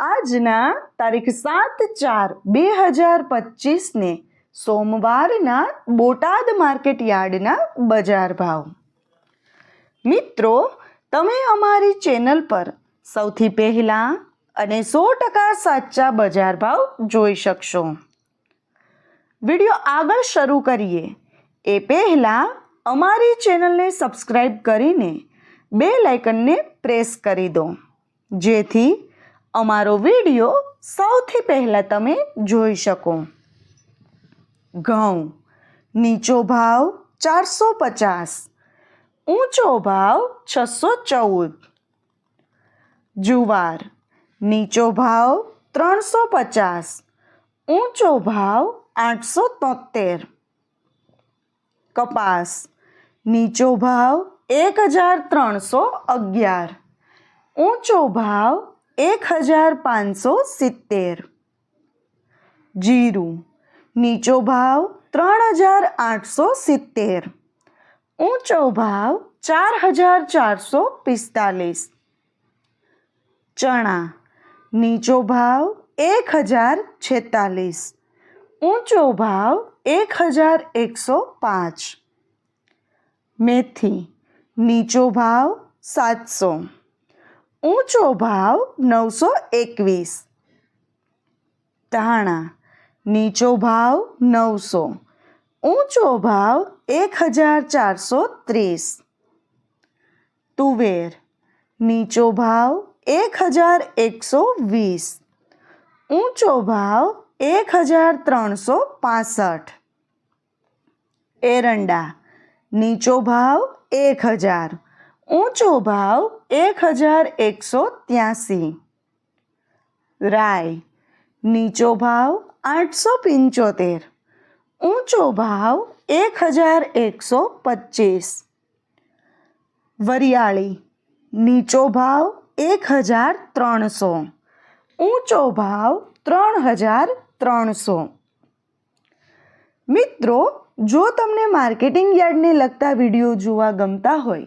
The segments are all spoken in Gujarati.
આજના તારીખ સાત ચાર બે હજાર પચીસને સોમવારના બોટાદ માર્કેટ યાર્ડના બજાર ભાવ. મિત્રો, તમે અમારી ચેનલ પર સૌથી પહેલાં અને સો ટકા સાચા બજાર ભાવ જોઈ શકશો. વીડિયો આગળ શરૂ કરીએ. એ પહેલાં અમારી ચેનલને સબસ્ક્રાઈબ કરીને બે લાઇકનને પ્રેસ કરી દો. જેથી અમારો વીડિયો સૌથી પહેલાં તમે જોઈ શકો. ઘઉં, નીચો ભાવ ચારસો પચાસ, ઊંચો ભાવ છસો ચૌદ, જુવાર, નીચો ભાવ ત્રણસો પચાસ, ઊંચો ભાવ આઠસો તોતેર કપાસ, નીચો ભાવ એક હજાર ત્રણસો અગિયાર, ઊંચો ભાવ એક હજાર પાંચસો સિત્તેર જીરું નીચો ભાવ ત્રણ હજાર આઠસો સિત્તેર ઊંચો ભાવ ચાર હજાર ચારસો પિસ્તાલીસ ચણા નીચો ભાવ એક હજાર છેતાલીસ ઊંચો ભાવ એક હજાર એકસો પાંચ મેથી નીચો ભાવ સાતસો ઊંચો ભાવ નવસો એકવીસ. ધાણા, નીચો ભાવ નવસો. ઊંચો ભાવ એક હજાર ચારસો ત્રીસ. તુવેર, નીચો ભાવ એક હજાર એકસો વીસ. ઊંચો ભાવ એક હજાર ત્રણસો પાસઠ. એરંડા, નીચો ભાવ એક હજાર. ઊંચો ભાવ એક હજાર એકસો ત્યાસી. રાય, નીચો ભાવ આઠસો પંચોતેર. ઊંચો ભાવ એક હજાર એકસો પચીસ. વરિયાળી, નીચો ભાવ એક હજાર ત્રણસો. ઊંચો ભાવ ત્રણ હજાર ત્રણસો. મિત્રો, જો તમને માર્કેટિંગ યાર્ડને લગતા વીડિયો જોવા ગમતા હોય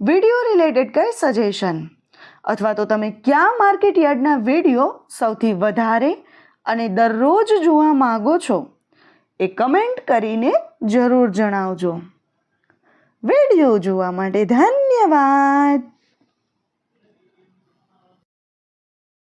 વીડિયો રિલેટેડ કંઈ સજેશન અથવા તો તમે ક્યાં માર્કેટ યાર્ડના વીડિયો સૌથી વધારે અને દરરોજ જોવા માગો છો? એ કમેન્ટ કરીને જરૂર જણાવજો. વીડિયો જોવા માટે ધન્યવાદ!